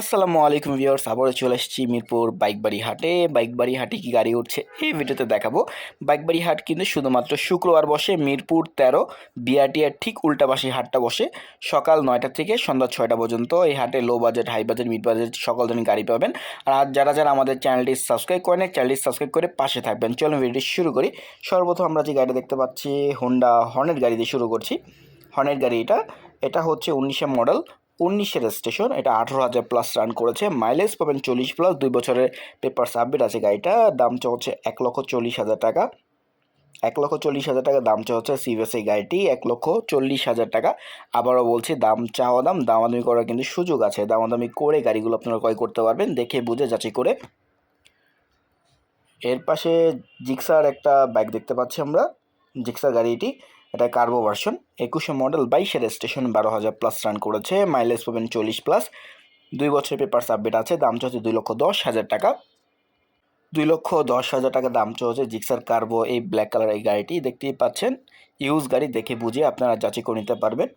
আসসালামু আলাইকুম ভিউয়ার্স, আবারও চলে এসেছি মিরপুর বাইকবাড়ি হাটে। বাইকবাড়ি হাটে কি গাড়ি উঠছে এই ভিডিওতে দেখাবো। বাইকবাড়ি হাট কিন্তু শুধুমাত্র শুক্রবার বসে, মিরপুর তেরো, বিআরটিআর ঠিক উল্টা পাশে হাটটা বসে। সকাল নয়টা থেকে সন্ধ্যা ছয়টা পর্যন্ত এই হাটে low budget high budget mid budget সকল ধরনের গাড়ি পাবেন। আর যারা যারা আমাদের চ্যানেলটি সাবস্ক্রাইব করেন চ্যানেলটি সাবস্ক্রাইব করে পাশে থাকবেন। চলুন ভিডিওটি শুরু করি। সর্বপ্রথম আমরা যে গাড়িটা দেখতে পাচ্ছি হোন্ডা হর্নের গাড়ি দিয়ে শুরু করছি। হর্নের গাড়ি এটা এটা হচ্ছে উনিশে মডেল উনিশের স্টেশন এটা আঠেরো হাজার প্লাস রান করেছে। মাইলেজ পাবেন চল্লিশ প্লাস দুই বছরের পেপার সাবমিট আছে গাড়িটা। দাম হচ্ছে এক লক্ষ চল্লিশ হাজার টাকা। এক লক্ষ চল্লিশ হাজার টাকা দাম চা হচ্ছে সিভিএস এই গাড়িটি, এক লক্ষ চল্লিশ হাজার টাকা। আবারও বলছি, দাম চাওয়া দাম, দামাদামি করার কিন্তু সুযোগ আছে। দামাদামি করে গাড়িগুলো আপনারা ক্রয় করতে পারবেন, দেখে বুঝে যাচাই করে। এর পাশে জিক্সার একটা বাইক দেখতে পাচ্ছি আমরা, জিক্সার গাড়িটি। এটা কার্বো ভার্সন একুশে মডেল বাইশের স্টেশন বারো হাজার প্লাস রান করেছে মাইলেজ পাবেন চল্লিশ প্লাস দুই বছরের পেপার সাবমিট আছে, দাম চলছে দুই লক্ষ দশ হাজার টাকা। দুই লক্ষ দশ হাজার টাকা দাম চলছে জিক্সার কার্বো এই ব্ল্যাক কালার এই গাড়িটি, দেখতেই পাচ্ছেন। ইউজ গাড়ি দেখে বুঝে আপনারা যাচাই করে নিতে পারবেন।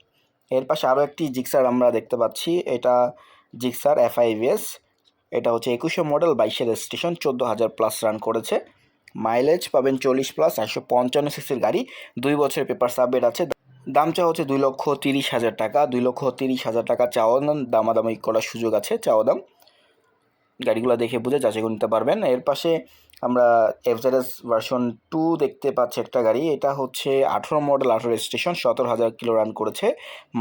এর পাশে আরও একটি জিক্সার আমরা দেখতে পাচ্ছি, এটা জিক্সার এফআইভিএস এটা হচ্ছে একুশে মডেল বাইশের স্টেশন চোদ্দ হাজার প্লাস রান করেছে। মাইলেজ পাবেন চল্লিশ প্লাস একশো পঞ্চান্ন সিসির গাড়ি। দুই বছরের পেপার সাবমিট আছে। দাম চাওয়া হচ্ছে দুই লক্ষ তিরিশ হাজার টাকা। দুই লক্ষ তিরিশ হাজার টাকা চাওয়া দাম, দামাদামি করার সুযোগ আছে চাওয়া দাম। গাড়িগুলো দেখে বুঝে যাচাই করে নিতে পারবেন। এর পাশে আমরা এফজারেস ভার্সন টু দেখতে পাচ্ছি একটা গাড়ি। এটা হচ্ছে আঠেরো মডেল আঠেরো স্টেশন সতেরো হাজার কিলো রান করেছে।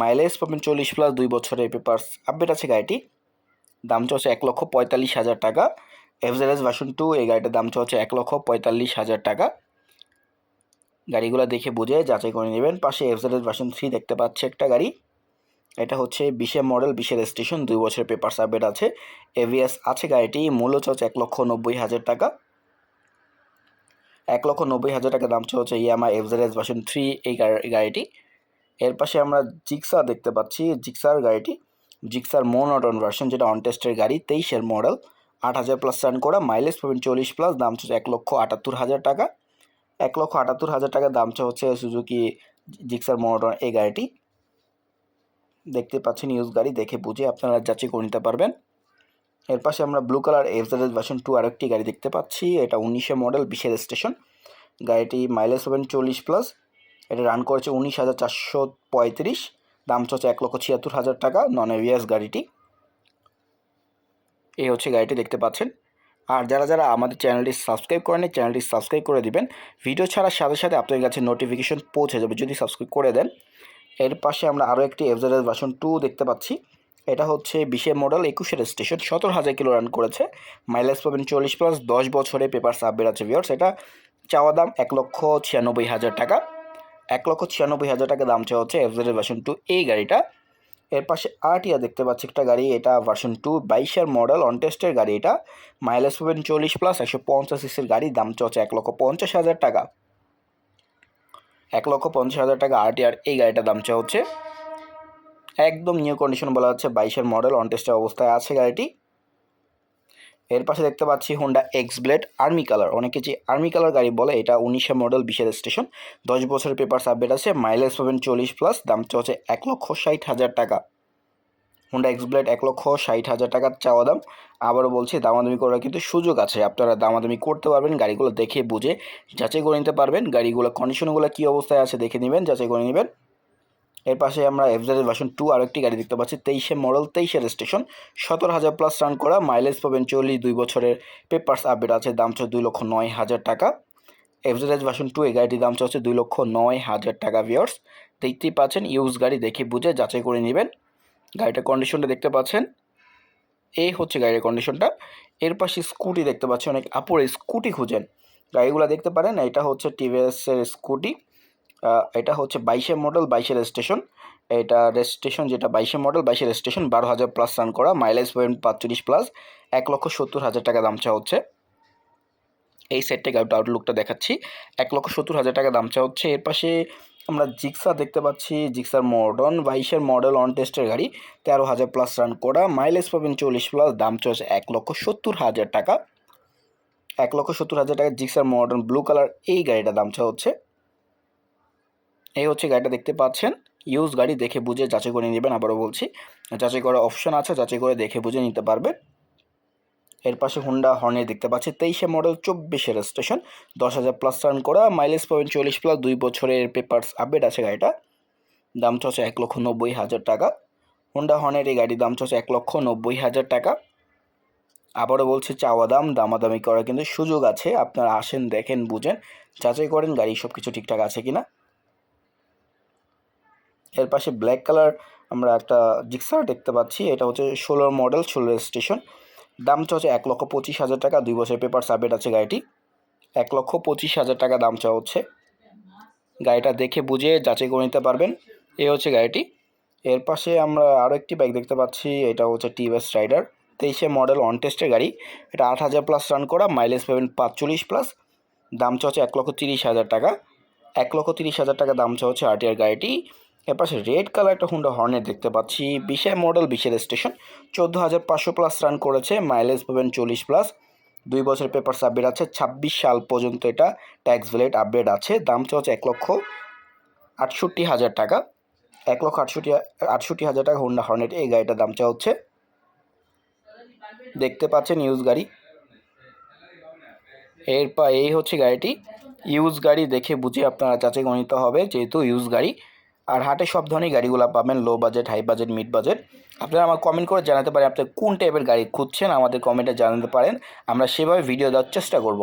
মাইলেজ পাবেন চল্লিশ প্লাস দুই বছরের পেপার আপডেট আছে গাড়িটি। দাম চলছে এক লক্ষ পঁয়তাল্লিশ হাজার টাকা। এফজেডএস ভার্সন টু এই গাড়িটার দাম হচ্ছে এক লক্ষ পঁয়তাল্লিশ হাজার টাকা। গাড়িগুলো দেখে বুঝে যাচাই করে নেবেন। পাশে এফজেডএস ভার্সন থ্রি দেখতে পাচ্ছে একটা গাড়ি। এটা হচ্ছে বিশে মডেল বিশের স্টেশন দুই বছরের পেপার সাবমিট আছে। এভিএস আছে গাড়িটি, মূল্য চলছে এক লক্ষ নব্বই হাজার টাকা। এক লক্ষ নব্বই হাজার টাকা দাম চলছে ইয়ামা এফজেডএস ভার্সন থ্রি এই গাড়িটি। এর পাশে আমরা জিক্সা দেখতে পাচ্ছি। জিক্সার গাড়িটি। জিক্সার মোনোটন ভার্সন যেটা অন টেস্টের গাড়ি, তেইশের মডেল আট হাজার প্লাস রান করা মাইলেজ পাবেন চল্লিশ প্লাস দাম হচ্ছে এক লক্ষ আটাত্তর হাজার টাকা। এক লক্ষ আটাত্তর হাজার টাকা দাম হচ্ছে সুজুকি জিক্সার মোটর এই গাড়িটি। দেখতে পাচ্ছেন ইউজ গাড়ি, দেখে বুঝে আপনারা যাচাই করে নিতে পারবেন। এর পাশে আমরা ব্লু কালার এফজারেজ ভার্সন টু আরেকটি গাড়ি দেখতে পাচ্ছি, এটা উনিশে মডেল বিশের স্টেশন গাড়িটি মাইলেজ পাবেন চল্লিশ প্লাস এটা রান করেছে উনিশ হাজার চারশো পঁয়ত্রিশ, দাম হচ্ছে এক লক্ষ ছিয়াত্তর হাজার টাকা নন এভিএস গাড়িটি। এই হচ্ছে গাড়িটি দেখতে পাচ্ছেন। আর যারা যারা আমাদের চ্যানেলটি সাবস্ক্রাইব করেনি চ্যানেলটি সাবস্ক্রাইব করে দিবেন। ভিডিও ছাড়ার সাথে সাথে আপনাদের কাছে নোটিফিকেশন পৌঁছে যাবে যদি সাবস্ক্রাইব করে দেন। এর পাশে আমরা আরও একটি এফজারেস ভার্সন টু দেখতে পাচ্ছি। এটা হচ্ছে বিশে মডেল একুশের স্টেশন সতেরো হাজার কিলো রান করেছে। মাইলেজ পাবেন চল্লিশ প্লাস দশ বছরে পেপার সাবমিট আছে ভিওর্স এটা চাওয়া দাম এক লক্ষ ছিয়ানব্বই হাজার টাকা। এক লক্ষ ছিয়ানব্বই হাজার টাকা দাম চাওয়া হচ্ছে এফজারেস ভার্সন টু এই গাড়িটা। এর পাশে আরটিআর দেখতে পাচ্ছি একটা গাড়ি, এটা ভার্সন টু বাইশের মডেল অন টেস্টের গাড়ি এটা। মাইলেজ পাবেন চল্লিশ প্লাস একশো পঞ্চাশ সিসির গাড়ি, দাম চলছে এক লক্ষ পঞ্চাশ হাজার টাকা। এক লক্ষ পঞ্চাশ হাজার টাকা আরটিআর, এই গাড়িটার দাম চা হচ্ছে একদম নিউ কন্ডিশন বলা হচ্ছে, বাইশের মডেল অন টেস্টের অবস্থায় আছে গাড়িটি। এর পাশে দেখতে পাচ্ছি Honda X Blade army colour অনেকে যে আর্মি কালার গাড়ি বলে, এটা উনিশে মডেল বিশের স্টেশন দশ বছরের পেপার সাবমিট আছে মাইলেজ পাবেন চল্লিশ প্লাস দাম হচ্ছে এক লক্ষ ষাট হাজার টাকা। হোন্ডা এক্স ব্লেড এক লক্ষ ষাট হাজার টাকার চাওয়া দাম। আবারও বলছি, দামাদামি করার কিন্তু সুযোগ আছে। আপনারা দামাদামি করতে পারবেন, গাড়িগুলো দেখে বুঝে যাচাই করে নিতে পারবেন। গাড়িগুলো কন্ডিশনগুলো কী অবস্থায় আছে দেখে নেবেন, যাচাই করে নেবেন। এর পাশে আমরা এফজারের ভার্সন টু আরেকটি গাড়ি দেখতে পাচ্ছি, তেইশে মডেল তেইশের স্টেশন সতেরো হাজার প্লাস রান করা মাইলেজ পাবেন চল্লিশ দুই বছরের পেপার্স আপডেট আছে, দাম হচ্ছে দুই লক্ষ নয় হাজার টাকা। এফজারেজ ভার্সন টু এই গাড়িটির দাম হচ্ছে দুই লক্ষ নয় হাজার টাকা ভিওর্স দেখতেই পাচ্ছেন ইউজ গাড়ি দেখে বুঝে যাচাই করে নেবেন। গাড়িটার কন্ডিশনটা দেখতে পাচ্ছেন। এই হচ্ছে গাড়ির কন্ডিশনটা এর পাশে স্কুটি দেখতে পাচ্ছি অনেক আপুরে স্কুটি খুঁজেন। গাড়িগুলো দেখতে পারেন, এটা হচ্ছে টিভিএসের স্কুটি এটা হচ্ছে বাইশে মডেল বাইশের স্টেশন এটা রেজিস্ট্রেশন যেটা বাইশে মডেল বাইশের স্টেশন বারো হাজার প্লাস রান করা মাইলেজ পয়েন্ট পাঁচচল্লিশ প্লাস এক লক্ষ সত্তর হাজার টাকা দাম চা হচ্ছে। এই সেটটা গাড়িটা আউটলুকটা দেখাচ্ছি। এক লক্ষ সত্তর হাজার টাকা দাম চা হচ্ছে। এর পাশে আমরা জিক্সা দেখতে পাচ্ছি। জিক্সার মডার্ন বাইশের মডেল অন টেস্টের গাড়ি, তেরো হাজার প্লাস রান করা মাইলেজ পাবেন চল্লিশ প্লাস দাম চলছে এক লক্ষ সত্তর হাজার টাকা। এক লক্ষ সত্তর হাজার টাকা জিক্সার মডার্ন ব্লু কালার এই গাড়িটা দাম চা হচ্ছে। এই হচ্ছে গাড়িটা দেখতে পাচ্ছেন। ইউজ গাড়ি দেখে বুঝে যাচাই করে নেবেন, আবারও বলছি। যাচাই করার অপশন আছে, যাচাই করে দেখে বুঝে নিতে পারবেন এর পাশে হুন্ডা হর্নে দেখতে পাচ্ছি, তেইশে মডেল চব্বিশের স্টেশন দশ হাজার প্লাস টার্ন করা মাইলেজ পাবেন চল্লিশ প্লাস দুই বছরের পেপারস আপডেট আছে গাড়িটা। দাম চলছে এক লক্ষ নব্বই হাজার টাকা। হুন্ডা হর্নের এই গাড়ির দাম চলছে এক লক্ষ নব্বই হাজার টাকা। আবারও বলছি, চাওয়া দাম, দামাদামি করার কিন্তু সুযোগ আছে। আপনারা আসেন, দেখেন, বুঝেন, যাচাই করেন গাড়ি সব কিছু ঠিকঠাক আছে কি না এর পাশে ব্ল্যাক কালার আমরা একটা জিক্সার দেখতে পাচ্ছি। এটা হচ্ছে ষোলোর মডেল ষোলোর স্টেশন দাম হচ্ছে এক লক্ষ পঁচিশ হাজার টাকা। দুই বছর পেপার সাবমিট আছে গাড়িটি। এক লক্ষ পঁচিশ হাজার টাকা দাম চাওয়া হচ্ছে। গাড়িটা দেখে বুঝে যাচাই করে নিতে পারবেন। এ হচ্ছে গাড়িটি। এর পাশে আমরা আরও একটি বাইক দেখতে পাচ্ছি। এটা হচ্ছে টিভিএস রাইডার তেইশে মডেল অন টেস্টের গাড়ি। এটা আট হাজার প্লাস রান করা। মাইলেজ পাবেন পাঁচচল্লিশ প্লাস দাম হচ্ছে এক লক্ষ তিরিশ হাজার টাকা। এক লক্ষ তিরিশ হাজার টাকা দাম হচ্ছে আরটিআর গাড়িটি। এর পাশে রেড কালার একটা হুন্ডা হর্নের দেখতে পাচ্ছি। বিশের মডেল বিশের স্টেশন চোদ্দ হাজার পাঁচশো প্লাস রান করেছে মাইলেজ পাবেন চল্লিশ প্লাস দুই বছর পেপার আপডেট আছে, ছাব্বিশ সাল পর্যন্ত এটা ট্যাক্স ভ্যালিড আপডেট আছে। দাম হচ্ছে এক লক্ষ আটষট্টি হাজার টাকা। এক লক্ষ আটষট্টি আটষট্টি হাজার টাকা হুন্ডা হর্নেট এই গাড়িটার দাম চা হচ্ছে। দেখতে পাচ্ছেন ইউজ গাড়ি। এর পা এই হচ্ছে গাড়িটি। ইউজ গাড়ি দেখে বুঝে আপনারা যাচাই গণিত হবে, যেহেতু ইউজ গাড়ি। আর হাটে সব ধরনের গাড়িগুলো পাবেন low budget high budget mid budget আপনারা আমার কমেন্ট করে জানাতে পারেন আপনি কোন টাইপের গাড়ি খুঁজছেন, আমাদের কমেন্টে জানাতে পারেন। আমরা সেভাবে ভিডিও দেওয়ার চেষ্টা করব।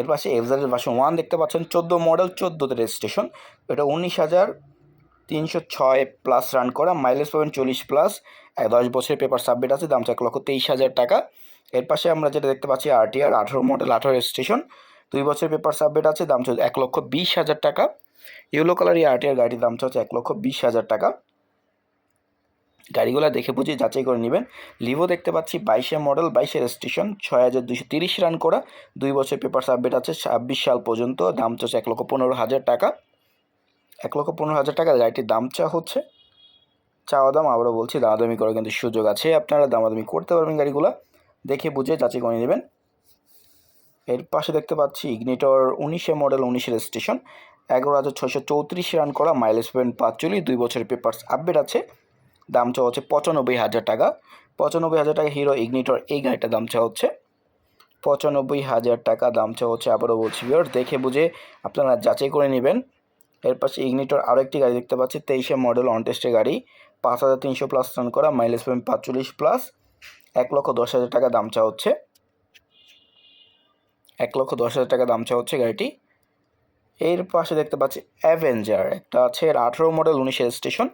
এর পাশে এফজারের ভার্সন ওয়ান দেখতে পাচ্ছেন, চোদ্দ মডেল চোদ্দোতে রেজিস্ট্রেশন এটা উনিশ হাজার তিনশো ছয় প্লাস রান করা মাইলেজ পাবেন চল্লিশ প্লাস দশ বছরের পেপার সাবমিট আছে, দাম এক লক্ষ তেইশ হাজার টাকা। এর পাশে আমরা যেটা দেখতে পাচ্ছি আরটিআর আঠারো মডেল আঠারো রেজিস্ট্রেশন দুই বছরের পেপার সাবমিট আছে, দাম চলছে এক লক্ষ বিশ হাজার টাকা। ইয়েলো কালার এই আরটিআর গাড়ির দাম হচ্ছে এক লক্ষ বিশ হাজার টাকা। গাড়িগুলো দেখে বুঝে যাচাই করে নেবেন। লিভো দেখতে পাচ্ছি বাইশে মডেল বাইশের স্টেশন ছয় হাজার দুশো তিরিশ রান করা। দুই বছর পেপার সাবমিট আছে, ছাব্বিশ সাল পর্যন্ত। দাম চলছে এক লক্ষ পনেরো হাজার টাকা। এক লক্ষ পনেরো হাজার টাকা গাড়িটির দাম চা হচ্ছে। চাওয়া দাম আবারও বলছি, দামাদামি করার কিন্তু সুযোগ আছে। আপনারা দামাদামি করতে পারবেন গাড়িগুলো। দেখে বুঝে যাচাই করে নেবেন। এর পাশে দেখতে পাচ্ছি ইগনিটর উনিশে মডেল উনিশের স্টেশন এগারো হাজার ছয়শো চৌত্রিশ রান করা মাইলেজ পাবেন পাঁচচল্লিশ, দুই বছরের পেপার্স আপডেট আছে। দাম চাওয়া হচ্ছে পঁচানব্বই হাজার টাকা। পঁচানব্বই হাজার টাকা হিরো ইগনিটর এই গাড়িটা দাম চাওয়া হচ্ছে। পঁচানব্বই হাজার টাকা দাম চাওয়া হচ্ছে আবারও বলছি বিয়র দেখে বুঝে আপনারা যাচাই করে নেবেন। এর পাশে ইগনিটর আরও একটি গাড়ি দেখতে পাচ্ছি, তেইশে মডেল অন টেস্টের গাড়ি। পাঁচ হাজার তিনশো প্লাস রান করা মাইলেজ পাবেন পাঁচচল্লিশ প্লাস এক লক্ষ দশ হাজার টাকা দাম চা হচ্ছে। এক লক্ষ দশ হাজার টাকা দাম চা হচ্ছে গাড়িটি। এর পাশে দেখতে পাচ্ছি অ্যাভেঞ্জার একটা আছে আঠেরো মডেল উনিশের স্টেশন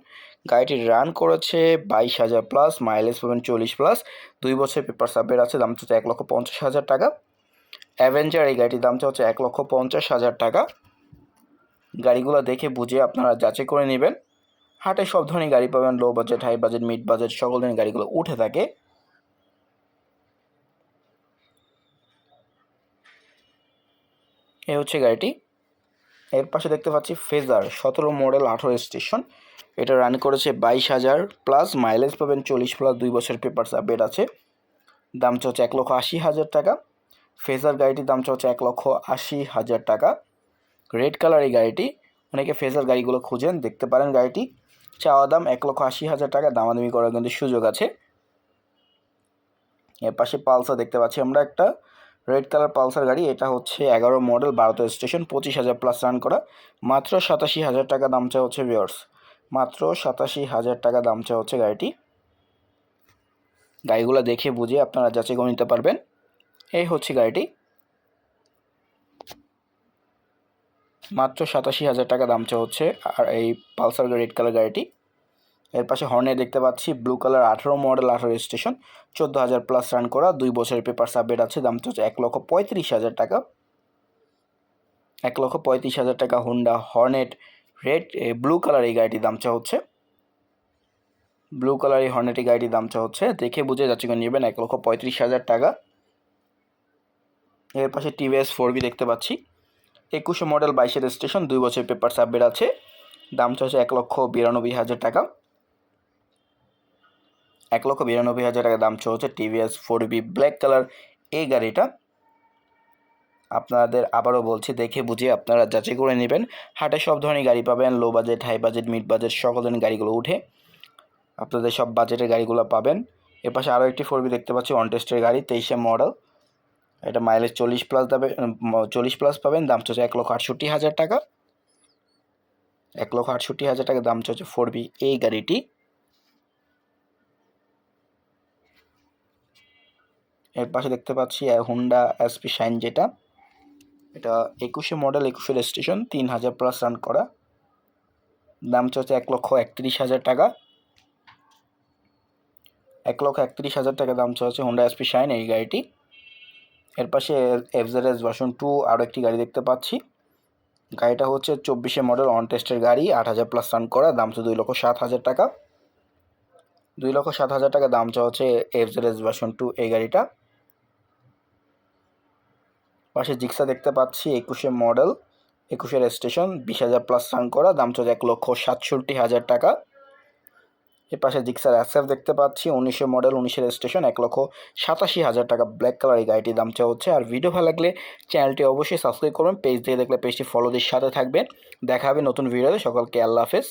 গাড়িটি রান করেছে বাইশ হাজার প্লাস মাইলেজ পাবেন চল্লিশ প্লাস দুই বছর পেপার সাবের আছে, দাম হচ্ছে এক লক্ষ পঞ্চাশ হাজার টাকা। অ্যাভেঞ্জার এই গাড়িটির দাম হচ্ছে এক লক্ষ পঞ্চাশ হাজার টাকা। গাড়িগুলো দেখে বুঝে আপনারা যাচাই করে নেবেন। হাটে সব ধরনের গাড়ি পাবেন low budget high budget mid budget সকল ধরনের গাড়িগুলো উঠে থাকে। এ হচ্ছে গাড়িটি। এর পাশে দেখতে পাচ্ছি ফেজার, সতেরো মডেল, আঠেরো স্টেশন। এটা রান করেছে বাইশ হাজার প্লাস মাইলেজ পাবেন চল্লিশ প্লাস দুই বছর পেপার আপডেট আছে। দাম হচ্ছে এক লক্ষ আশি হাজার টাকা। ফেজার গাড়িটির দাম হচ্ছে এক লক্ষ আশি হাজার টাকা। রেড কালার এই গাড়িটি, অনেকে ফেজার গাড়িগুলো খুঁজেন, দেখতে পারেন গাড়িটি। চাওয়া দাম এক লক্ষ আশি হাজার টাকা, দামাদামি করার কিন্তু সুযোগ আছে। এর পাশে পালসার দেখতে পাচ্ছি আমরা একটা। রেড কালার পালসার গাড়ি, এটা হচ্ছে এগারো মডেল ভারত স্টেশন, পঁচিশ হাজার প্লাস রান করা। মাত্র সাতাশি হাজার টাকা দাম চা হচ্ছে ভিওর্স মাত্র সাতাশি হাজার টাকা দাম চা হচ্ছে গাড়িটি। গাড়িগুলো দেখে বুঝে আপনারা যাচাই করে নিতে পারবেন। এই হচ্ছে গাড়িটি। মাত্র সাতাশি হাজার টাকা দাম চা হচ্ছে আর এই পালসার রেড কালার গাড়িটি। এর পাশে হর্নে দেখতে পাচ্ছি ব্লু কালার আঠেরো মডেল আঠেরো স্টেশন চোদ্দ হাজার প্লাস রান করা, দুই বছরের পেপার সাবমিট আছে, দাম হচ্ছে এক লক্ষ পঁয়ত্রিশ হাজার টাকা। এক লক্ষ পঁয়ত্রিশ হাজার টাকা Honda Hornet red blue colour এই গাড়িটির দাম চা হচ্ছে ব্লু কালার এই হর্নেট গাড়িটির দাম চা হচ্ছে দেখে বুঝে যাচ্ছে নেবেন, এক লক্ষ পঁয়ত্রিশ হাজার টাকা। এর পাশে টিভিএস ফোর বি দেখতে পাচ্ছি, একুশে মডেল বাইশের স্টেশন দুই বছর পেপার সাবমিট আছে, দাম হচ্ছে এক লক্ষ বিরানব্বই হাজার টাকা। এক লক্ষ বিরানব্বই হাজার টাকা দাম চলছে TVS four V black colour. এই গাড়িটা আপনাদের আবারও বলছি, দেখে বুঝে আপনারা যাচাই করে নেবেন। হাটে সব ধরনের গাড়ি পাবেন low budget high budget mid budget সকল ধরনের গাড়িগুলো উঠে আপনাদের সব বাজেটের গাড়িগুলো পাবেন। এর পাশে আরও একটি ফোর বি দেখতে পাচ্ছি টেস্টের গাড়ি, তেইশে মডেল এটা মাইলেজ চল্লিশ প্লাস দেবে চল্লিশ প্লাস পাবেন, দাম চলছে এক লক্ষ আটষট্টি হাজার টাকা। এক লক্ষ আটষট্টি হাজার টাকা দাম চলছে ফোর বি এই গাড়িটি। এর পাশে দেখতে পাচ্ছি হুন্ডা এসপি শাইন যেটা। এটা একুশে মডেল একুশে রেজিস্ট্রেশন তিন হাজার প্লাস রান করা। দাম চলছে এক লক্ষ একত্রিশ হাজার টাকা। এক লক্ষ একত্রিশ হাজার টাকা দাম চলছে হুন্ডা এসপি শাইন এই গাড়িটি। এর পাশে এফজেডএস ভার্সন টু আরও একটি গাড়ি দেখতে পাচ্ছি। গাড়িটা হচ্ছে চব্বিশে মডেল অন টেস্টের গাড়ি, আট হাজার প্লাস রান করা, দাম হচ্ছে দুই লক্ষ সাত হাজার টাকা। দুই লক্ষ সাত হাজার টাকা দাম চাওয়া হচ্ছে এফজেডএস ভার্সন টু এই গাড়িটা। পাশে জিক্সা দেখতে পাচ্ছি, একুশে মডেল, একুশের স্টেশন, বিশ হাজার প্লাস রান করা, দাম চলছে এক লক্ষ সাতষট্টি হাজার টাকা। এর পাশে জিক্সার এসএফ দেখতে পাচ্ছি, উনিশে মডেল, উনিশের স্টেশন, এক লক্ষ সাতাশি হাজার টাকা। ব্ল্যাক কালার এই গাড়িটির দাম চাওয়া হচ্ছে। আর ভিডিও ভালো লাগলে চ্যানেলটি অবশ্যই সাবস্ক্রাইব করবেন পেজ দিয়ে দেখলে পেজটি ফলো দিয়ে সাথে থাকবেন দেখা হবে নতুন ভিডিওতে সকলকে আল্লাহ হাফেজ।